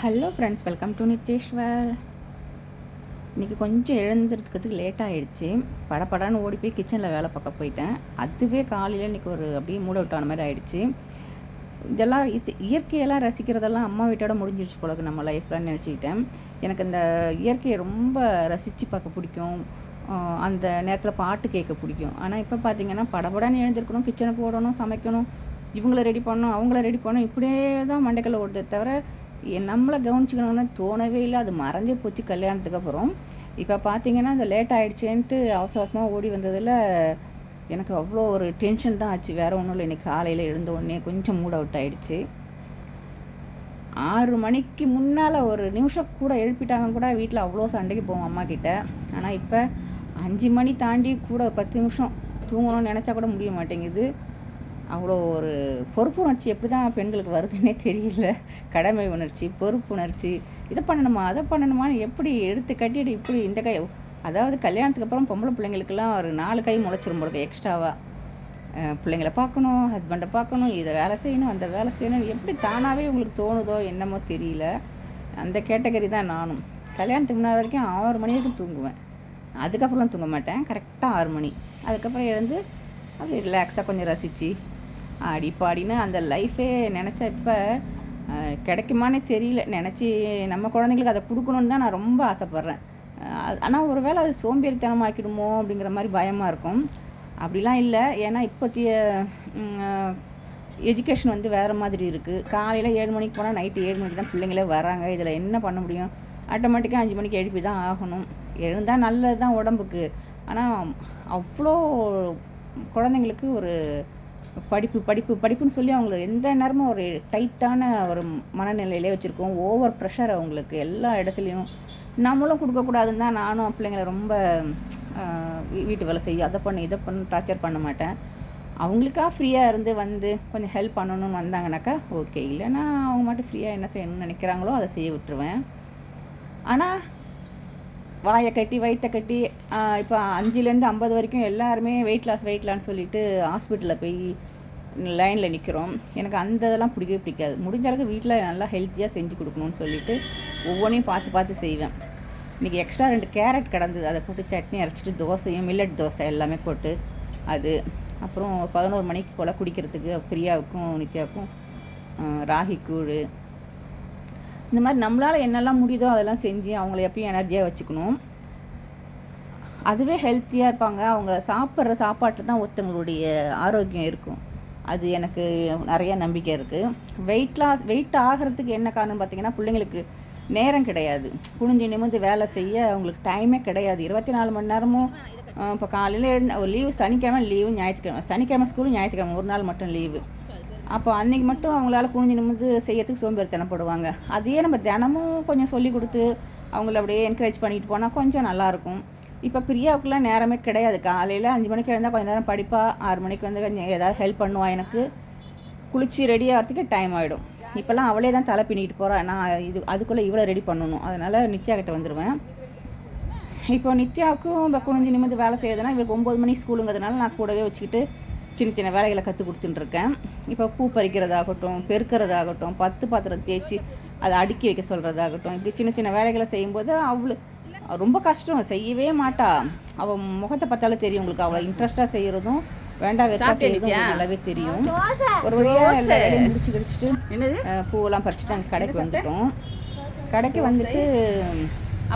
Hello friends welcome to Nitheshwar இன்றைக்கி கொஞ்சம் எழுந்திருக்கிறதுக்கு late ஆகிடுச்சு படப்படான்னு ஓடி போய் கிச்சனில் வேலை பார்க்க போயிட்டேன். அதுவே காலையில் இன்றைக்கி ஒரு அப்படியே மூட் அவுட் ஆன மாதிரி ஆகிடுச்சி இதெல்லாம் இசை இயற்கையெல்லாம் ரசிக்கிறதெல்லாம் அம்மா வீட்டோட முடிஞ்சிருச்சு போலக்கு நம்ம லைஃப்லாம் நினச்சிக்கிட்டேன். எனக்கு இந்த இயற்கையை ரொம்ப ரசித்து பார்க்க பிடிக்கும். அந்த நேரத்தில் பாட்டு கேட்க பிடிக்கும். ஆனால் இப்போ பார்த்தீங்கன்னா படப்படான்னு எழுந்திருக்கணும் கிச்சனுக்கு போடணும் சமைக்கணும் இவங்கள ரெடி பண்ணணும் அவங்கள ரெடி பண்ணணும் இப்படியே தான் மண்டைக்கல்ல ஓடுதே தவிர நம்மளை கவனிச்சுக்கணும்னு தோணவே இல்லை. அது மறைஞ்சே போச்சு கல்யாணத்துக்கு அப்புறம். இப்போ பார்த்தீங்கன்னா அது லேட் ஆகிடுச்சேன்ட்டு அவசர அவசரமாக ஓடி வந்ததில் எனக்கு அவ்வளோ ஒரு டென்ஷன் தான் ஆச்சு. வேறு ஒன்றும் இல்லை. இன்னைக்கு காலையில் எழுந்த உடனே கொஞ்சம் மூட் அவுட் ஆகிடுச்சு ஆறு மணிக்கு முன்னால் ஒரு நிமிஷம் கூட எழுப்பிட்டாங்க கூட வீட்டில் அவ்வளோ சண்டைக்கு போவோம் அம்மா கிட்ட. ஆனால் இப்போ அஞ்சு மணி தாண்டி கூட பத்து நிமிஷம் தூங்கணும்னு நினச்சா கூட முடிய மாட்டேங்குது. அவ்வளோ ஒரு பொறுப்புணர்ச்சி எப்படி தான் பெண்களுக்கு வருதுன்னே தெரியல. கடமை உணர்ச்சி பொறுப்புணர்ச்சி. இதை பண்ணணுமா அதை பண்ணணுமான்னு எப்படி எடுத்து கட்டிட்டு இப்படி இந்த கை அதாவது கல்யாணத்துக்கு அப்புறம் பொம்பளை பிள்ளைங்களுக்கெல்லாம் ஒரு நாலு கை முளைச்சிரும் பொழுது எக்ஸ்ட்ராவாக பிள்ளைங்கள பார்க்கணும் ஹஸ்பண்டை பார்க்கணும் இதை வேலை செய்யணும் அந்த வேலை செய்யணும் எப்படி தானாகவே உங்களுக்கு தோணுதோ என்னமோ தெரியல. அந்த கேட்டகரி தான் நானும். கல்யாணத்துக்கு முன்னாடி வரைக்கும் ஆறு மணி வரைக்கும் தூங்குவேன். அதுக்கப்புறம் தூங்க மாட்டேன். கரெக்டாக ஆறு மணி. அதுக்கப்புறம் எழுந்து அப்படி ரிலாக்ஸாக கொஞ்சம் ரசித்து அடிப்பாடின்னு அந்த லைஃபே நினச்சா இப்போ கிடைக்குமானே தெரியல. நினச்சி நம்ம குழந்தைங்களுக்கு அதை கொடுக்கணுன்னு தான் நான் ரொம்ப ஆசைப்பட்றேன். ஆனால் ஒரு வேளை அது சோம்பேறித்தனமாக்கிடுமோ அப்படிங்கிற மாதிரி பயமாக இருக்கும். அப்படிலாம் இல்லை. ஏன்னா இப்போத்திய எஜுகேஷன் வந்து வேறு மாதிரி இருக்குது காலையில் ஏழு மணிக்கு போனால் நைட்டு ஏழு மணிக்கு தான் பிள்ளைங்களே வராங்க இதில் என்ன பண்ண முடியும்? ஆட்டோமேட்டிக்காக அஞ்சு மணிக்கு எழுப்பி தான் ஆகணும். எழுந்தால் நல்லது தான் உடம்புக்கு. ஆனால் அவ்வளோ குழந்தைங்களுக்கு ஒரு படிப்பு படிப்பு படிப்புன்னு சொல்லி அவங்கள எந்த நேரமும் ஒரு டைட்டான ஒரு மனநிலையிலே வச்சுருக்கோம். ஓவர் ப்ரெஷர் அவங்களுக்கு எல்லா இடத்துலையும். நம்மளும் கொடுக்கக்கூடாதுன்னு தான் நானும் பிள்ளைங்களை ரொம்ப வீட்டு வேலை செய்யும் அதை பண்ணு இதை பண்ணு டார்ச்சர் பண்ண மாட்டேன். அவங்களுக்கா ஃப்ரீயாக இருந்து வந்து கொஞ்சம் ஹெல்ப் பண்ணணும்னு வந்தாங்கனாக்கா ஓகே இல்லைன்னா அவங்க மட்டும் ஃப்ரீயாக என்ன செய்யணும்னு நினைக்கிறாங்களோ அதை செய்ய விட்டுருவேன். ஆனால் வாயை கட்டி வயிற்றை கட்டி இப்போ அஞ்சுலேருந்து ஐம்பது வரைக்கும் எல்லாருமே வெயிட் லாஸ் வெயிட் லான்னு சொல்லிட்டு ஹாஸ்பிட்டலில் போய் லைனில் நிற்கிறோம் எனக்கு அந்த இதெல்லாம் பிடிக்கவே பிடிக்காது. முடிஞ்ச அளவுக்கு வீட்டில் நல்லா ஹெல்த்தியாக செஞ்சு கொடுக்கணும்னு சொல்லிட்டு ஒவ்வொன்றையும் பார்த்து பார்த்து செய்வேன். இன்றைக்கி எக்ஸ்ட்ரா ரெண்டு கேரட் கிடந்தது. அதை போட்டு சட்னி அரைச்சிட்டு தோசையும் மில்லட் தோசை எல்லாமே போட்டு அது அப்புறம் பதினோரு மணிக்கு போல் குடிக்கிறதுக்கு பிரியாவுக்கும் நித்யாவுக்கும் ராகி கூழ் இந்த மாதிரி நம்மளால் என்னெல்லாம் முடியுதோ அதெல்லாம் செஞ்சு அவங்கள எப்பயும் எனர்ஜியாக வச்சுக்கணும். அதுவே ஹெல்த்தியாக இருப்பாங்க. அவங்க சாப்பிட்ற சாப்பாட்டில் தான் ஒருத்தவங்களுடைய ஆரோக்கியம் இருக்கும். அது எனக்கு நிறைய நம்பிக்கை இருக்குது வெயிட் லாஸ் வெயிட் ஆகிறதுக்கு என்ன காரணம் பார்த்தீங்கன்னா பிள்ளைங்களுக்கு நேரம் கிடையாது. குனிஞ்சு நிமிர்ந்து வேலை செய்ய அவங்களுக்கு டைமே கிடையாது. இருபத்தி நாலு மணி நேரமும் இப்போ காலையில் ஒரு லீவு சனிக்கிழமை லீவு ஞாயிற்றுக்கிழமை சனிக்கிழமை ஸ்கூலும் ஞாயிற்றுக்கிழமை ஒரு நாள் மட்டும் லீவு அப்போ அன்றைக்கி மட்டும் அவங்களால குனிஞ்சு நிமிர்ந்து செய்யறதுக்கு சோம்பேறித்தனப்படுவாங்க. அதையே நம்ம தினமும் கொஞ்சம் சொல்லி கொடுத்து அவங்கள அப்படியே என்கரேஜ் பண்ணிட்டு போனால் கொஞ்சம் நல்லாயிருக்கும் இப்போ பிரியாவுக்குலாம் நேரமே கிடையாது. காலையில் அஞ்சு மணிக்கு எழுந்தால் கொஞ்ச நேரம் படிப்பா ஆறு மணிக்கு வந்து கொஞ்சம் ஏதாவது ஹெல்ப் பண்ணுவா எனக்கு. குளிச்சு ரெடி ஆகிறதுக்கு டைம் ஆகிடும் இப்போல்லாம் அவளே தான் தலை பின்னிட்டு போகிறா நான் இது அதுக்குள்ளே இவ்வளோ ரெடி பண்ணணும். அதனால் நித்யா கிட்ட வந்துடுவேன் இப்போ நித்யாவுக்கும் இப்போ குனிஞ்சு நிமிந்து வேலை செய்யறதுனா இவருக்கு ஒம்பது மணி ஸ்கூலுங்கிறதுனால நான் கூடவே வச்சுக்கிட்டு சின்ன சின்ன வேலைகளை கற்றுக் கொடுத்துட்டுருக்கேன். இப்போ பூ பறிக்கிறதாகட்டும் பெருக்கிறதாகட்டும் பத்து பாத்திரம் தேய்ச்சி அதை அடுக்கி வைக்க சொல்கிறதாகட்டும் இப்படி சின்ன சின்ன வேலைகளை செய்யும்போது அவ்வளோ ரொம்ப கஷ்டம் செய்யவே மாட்டா. அவள் முகத்தை பார்த்தாலே தெரியும் உங்களுக்கு அவளை இன்ட்ரெஸ்ட்டாக செய்கிறதும் வேண்டாம் வெறுப்பா செய்யறதும் நல்லாவே தெரியும். ஒரு வழியாக எல்லா வேலையும் முடிச்சு கிடிச்சிட்டு பூவெல்லாம் பறிச்சுட்டு அங்கே கடைக்கு வந்துட்டோம். கடைக்கு வந்துட்டு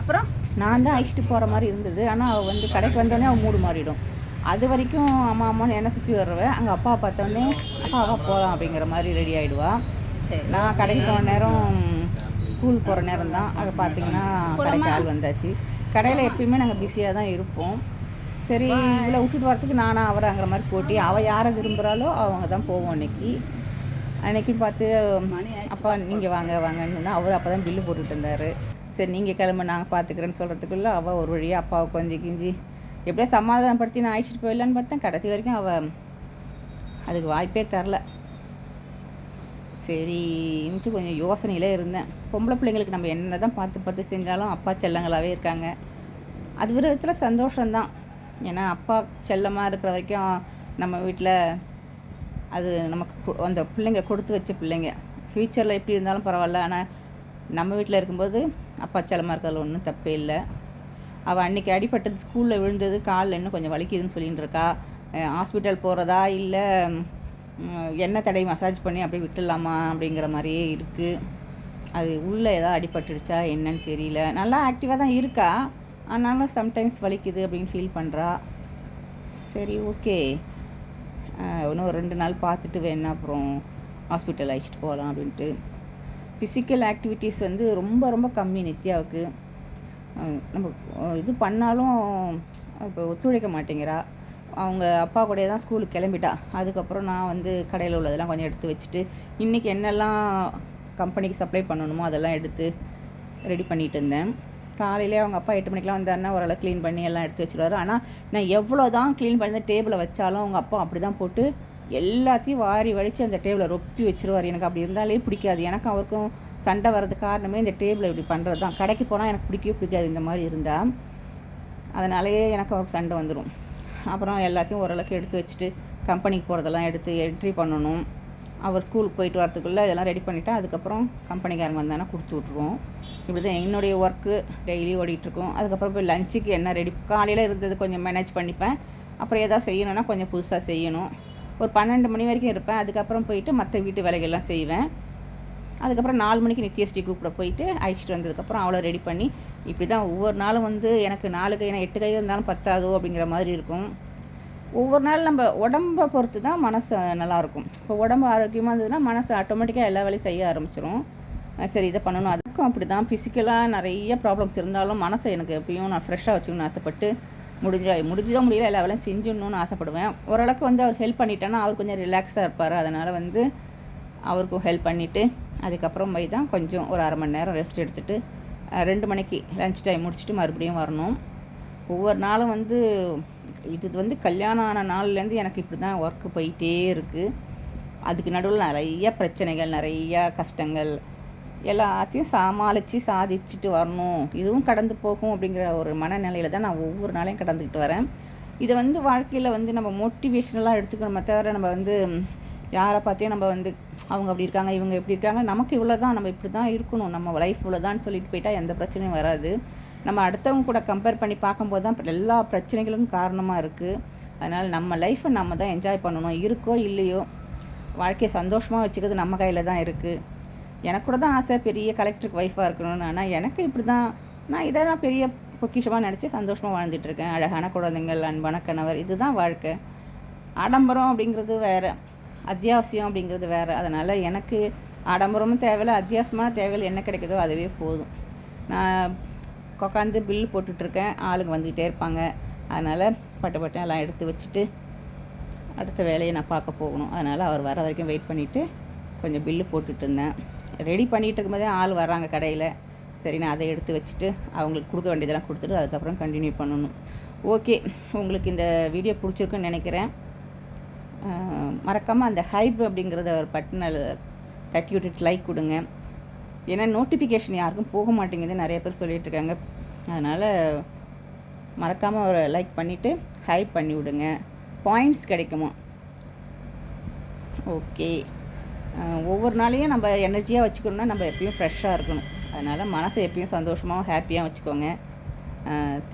அப்புறம்? நான் தான் அழைச்சிட்டு போகிற மாதிரி இருந்தது. ஆனால் அவள் வந்து கடைக்கு வந்தோடனே அவள் மூடு மாறிடும். அது வரைக்கும் அம்மா அம்மான்னு என்ன சுற்றி வருவேன் அங்கே அப்பா பார்த்தோன்னே அப்பா அவா போகலாம் அப்படிங்கிற மாதிரி ரெடி ஆகிடுவா சரி. நான் கடைக்கு போன நேரம் ஸ்கூல் போகிற நேரம் தான் அங்கே பார்த்தீங்கன்னா கடைக்கு ஆள் வந்தாச்சு. கடையில் எப்பயுமே நாங்கள் பிஸியாக தான் இருப்போம். சரி இவ்வளோ விட்டுட்டு வரத்துக்கு நானா அவராங்கிற மாதிரி போட்டி. அவள் யாரை விரும்புகிறாளோ அவங்க தான் போவோம் அன்னைக்கு. அன்னைக்கு பார்த்து அப்பா நீங்கள் வாங்க வாங்கன்னு அவர் அப்போ தான் பில்லு போட்டுட்டு இருந்தார். சரி நீங்கள் கிளம்பு நாங்கள் பார்த்துக்கிறேன்னு சொல்கிறதுக்குள்ளே அவள் ஒரு வழியாக அப்பாவை கொஞ்சம் கிஞ்சி எப்படியோ சமாதானப்படுத்தி நான் அழைச்சிட்டு போயிடலான்னு பார்த்தேன். கடைசி வரைக்கும் அவள் அதுக்கு வாய்ப்பே தரல. சரின்ட்டு கொஞ்சம் யோசனையிலே இருந்தேன். பொம்பளை பிள்ளைங்களுக்கு நம்ம என்ன தான் பார்த்து பார்த்து செஞ்சாலும் அப்பா செல்லங்களாகவே இருக்காங்க. அது ஒரு விதத்தில் சந்தோஷம்தான். ஏன்னா அப்பா செல்லமாக இருக்கிற வரைக்கும் நம்ம வீட்டில் அது நமக்கு கு- அந்த பிள்ளைங்க கொடுத்து வச்ச பிள்ளைங்க. ஃப்யூச்சரில் எப்படி இருந்தாலும் பரவாயில்ல. ஆனால் நம்ம வீட்டில் இருக்கும்போது அப்பா செல்லமாக இருக்கிறதுல ஒன்றும் தப்பே இல்லை. அவள் அன்றைக்கி அடிபட்டது ஸ்கூலில் விழுந்தது காலில் இன்னும் கொஞ்சம் வலிக்குதுன்னு சொல்லிட்டு இருக்கா ஹாஸ்பிட்டல் போகிறதா இல்லை எண்ணெய் தடவி மசாஜ் பண்ணி அப்படியே விட்டுடலாமா அப்படிங்கிற மாதிரியே இருக்குது அது உள்ளே ஏதாவது அடிபட்டுடுச்சா என்னன்னு தெரியல. நல்லா ஆக்டிவாக தான் இருக்கா. ஆனாலும் சம்டைம்ஸ் வலிக்குது அப்படின்னு ஃபீல் பண்ணுறா சரி ஓகே இன்னும் ஒரு ரெண்டு நாள் பார்த்துட்டு வேணா அப்புறம் ஹாஸ்பிட்டல் அழைச்சிட்டு போகலாம் அப்படின்ட்டு. ஃபிசிக்கல் ஆக்டிவிட்டீஸ் வந்து ரொம்ப ரொம்ப கம்மி நித்யாவுக்கு. நம்ம இது பண்ணாலும் இப்போ ஒத்துழைக்க மாட்டேங்கிறா. அவங்க அப்பா கூடயே தான் ஸ்கூலுக்கு கிளம்பிட்டா. அதுக்கப்புறம் நான் வந்து கடையில் உள்ளதெல்லாம் கொஞ்சம் எடுத்து வச்சுட்டு இன்றைக்கி என்னெல்லாம் கம்பெனிக்கு சப்ளை பண்ணணுமோ அதெல்லாம் எடுத்து ரெடி பண்ணிட்டு இருந்தேன். காலையிலே அவங்க அப்பா எட்டு மணிக்கெலாம் வந்தாருன்னா ஓரளவு க்ளீன் பண்ணி எல்லாம் எடுத்து வச்சுருவாரு. ஆனால் நான் எவ்வளோ தான் க்ளீன் பண்ணி டேபிளை வச்சாலும் அவங்க அப்பா அப்படி தான் போட்டு எல்லாத்தையும் வாரி வழித்து அந்த டேபிளை ரொப்பி வச்சுருவார். எனக்கு அப்படி இருந்தாலே பிடிக்காது. எனக்கு அவருக்கும் சண்டை வர்றது காரணமே இந்த டேபிளை இப்படி பண்ணுறது தான் கடைக்கு போனால் எனக்கு பிடிக்கவே பிடிக்காது இந்த மாதிரி இருந்தால் அதனாலேயே எனக்கு அவருக்கு சண்டை வந்துடும் அப்புறம் எல்லாத்தையும் ஓரளவுக்கு எடுத்து வச்சுட்டு கம்பெனிக்கு போகிறதெல்லாம் எடுத்து என்ட்ரி பண்ணணும். அவர் ஸ்கூலுக்கு போயிட்டு வரத்துக்குள்ளே இதெல்லாம் ரெடி பண்ணிவிட்டு அதுக்கப்புறம் கம்பெனிக்காரங்க வந்தானா கொடுத்து விட்ருவோம் இப்படி தான் என்னுடைய ஒர்க்கு டெய்லி ஓடிட்டுருக்கோம். அதுக்கப்புறம் போய் லஞ்சுக்கு என்ன ரெடி காலையில் இருந்தது கொஞ்சம் மேனேஜ் பண்ணிப்பேன். அப்புறம் எதாவது செய்யணும்னா கொஞ்சம் புதுசாக செய்யணும். ஒரு பன்னெண்டு மணி வரைக்கும் இருப்பேன். அதுக்கப்புறம் போயிட்டு மற்ற வீட்டு வேலைகள்லாம் செய்வேன். அதுக்கப்புறம் நாலு மணிக்கு நித்யஸ்ரீ கூப்பிட போயிட்டு அழைச்சிட்டு வந்ததுக்கப்புறம் அவ்வளோ ரெடி பண்ணி இப்படி தான் ஒவ்வொரு நாளும் வந்து எனக்கு நாலு கை எட்டு கை இருந்தாலும் பத்தாதோ அப்படிங்கிற மாதிரி இருக்கும். ஒவ்வொரு நாள் நம்ம உடம்பை பொறுத்து தான் மனசு நல்லாயிருக்கும் இப்போ உடம்பு ஆரோக்கியமாக இருந்ததுன்னா மனசு ஆட்டோமேட்டிக்காக எல்லா வேலையும் செய்ய ஆரம்பிச்சிரும். சரி இதை பண்ணணும். அதுக்கும் அப்படி தான் ஃபிசிக்கலாக நிறைய ப்ராப்ளம்ஸ் இருந்தாலும் மனசை எனக்கு எப்பயும் நான் ஃப்ரெஷ்ஷாக வச்சுக்கணும்னு ஆசைப்பட்டு முடிஞ்சா முடிஞ்சதோ முடியல எல்லா வேலையும் செஞ்சிடணும்னு ஆசைப்படுவேன். ஓரளவுக்கு வந்து அவர் ஹெல்ப் பண்ணிட்டேன்னா அவர் கொஞ்சம் ரிலாக்ஸாக இருப்பார். அதனால் வந்து அவருக்கும் ஹெல்ப் பண்ணிவிட்டு அதுக்கப்புறம் போய் தான் கொஞ்சம் ஒரு அரை மணி நேரம் ரெஸ்ட் எடுத்துகிட்டு ரெண்டு மணிக்கு லஞ்ச் டைம் முடிச்சுட்டு மறுபடியும் வரணும். ஒவ்வொரு நாளும் வந்து இது வந்து கல்யாணம் ஆன நாள்லேருந்து எனக்கு இப்படி தான் ஒர்க்கு போயிட்டே இருக்குது அதுக்கு நடுவில் நிறைய பிரச்சனைகள் நிறையா கஷ்டங்கள். எல்லாத்தையும் சமாளித்து சாதிச்சுட்டு வரணும். இதுவும் கடந்து போகும் அப்படிங்கிற ஒரு மனநிலையில் தான் நான் ஒவ்வொரு நாளையும் கடந்துக்கிட்டு வரேன். இதை வந்து வாழ்க்கையில் வந்து நம்ம மோட்டிவேஷனலாக எடுத்துக்கணுமே தவிர நம்ம வந்து யாரை பார்த்தியும் நம்ம வந்து அவங்க அப்படி இருக்காங்க இவங்க இப்படி இருக்காங்க நமக்கு இவ்வளோ தான் நம்ம இப்படி தான் இருக்கணும் நம்ம லைஃப் இவ்வளோ தான் சொல்லிட்டு போயிட்டால் எந்த பிரச்சனையும் வராது. நம்ம அடுத்தவங்க கூட கம்பேர் பண்ணி பார்க்கும்போது தான் எல்லா பிரச்சனைகளுக்கும் காரணமாக இருக்குது அதனால் நம்ம லைஃப்பை நம்ம தான் என்ஜாய் பண்ணணும். இருக்கோ இல்லையோ வாழ்க்கையை சந்தோஷமாக வச்சுக்கிறது நம்ம கையில் தான் இருக்குது எனக்கு கூட தான் ஆசை பெரிய கலெக்டருக்கு ஒய்ஃபாக இருக்கணும்னு. ஆனால் எனக்கு இப்படி தான் நான் இதை நான் பெரிய பொக்கிஷமாக நினச்சி சந்தோஷமாக வாழ்ந்துட்டுருக்கேன் அழகான குழந்தைங்கள் அன்பான கணவர் இதுதான் வாழ்க்கை. ஆடம்பரம் அப்படிங்கிறது வேறு. அத்தியாவசியம் அப்படிங்கிறது வேறு. அதனால் எனக்கு ஆடம்பரமும் தேவையில்லை அத்தியாவசியமான தேவைகள் என்ன கிடைக்குதோ அதுவே போதும். நான் உட்காந்து பில் போட்டுட்ருக்கேன் ஆளுங்க வந்துக்கிட்டே இருப்பாங்க. அதனால் பட்டு பட்டு எல்லாம் எடுத்து வச்சுட்டு அடுத்த வேலையை நான் பார்க்க போகணும். அதனால் அவர் வர வரைக்கும் வெயிட் பண்ணிவிட்டு கொஞ்சம் பில்லு போட்டுட்டு இருந்தேன். ரெடி பண்ணிகிட்டு இருக்கும்போதே ஆள் வராங்க கடையில். சரி நான் அதை எடுத்து வச்சுட்டு அவங்களுக்கு கொடுக்க வேண்டியதெல்லாம் கொடுத்துட்டு அதுக்கப்புறம் கண்டினியூ பண்ணணும். ஓகே உங்களுக்கு இந்த வீடியோ பிடிச்சிருக்குன்னு நினைக்கிறேன். மறக்காமல் அந்த ஹைப் அப்படிங்கிறத ஒரு பட்டனை தட்டி விட்டுட்டு லைக் கொடுங்க. ஏன்னா நோட்டிஃபிகேஷன் யாருக்கும் போக மாட்டேங்குது நிறைய பேர் சொல்லிகிட்ருக்காங்க அதனால் மறக்காமல் ஒரு லைக் பண்ணிவிட்டு ஹைப் பண்ணி விடுங்க. பாயிண்ட்ஸ் கிடைக்குமா? ஓகே ஒவ்வொரு நாளையும் நம்ம எனர்ஜியாக வச்சுக்கணும்னா நம்ம எப்பயும் ஃப்ரெஷ்ஷாக இருக்கணும். அதனால் மனசை எப்பயும் சந்தோஷமாகவும் ஹாப்பியாக வச்சுக்கோங்க.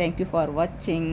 தேங்க்யூ ஃபார் வாட்சிங்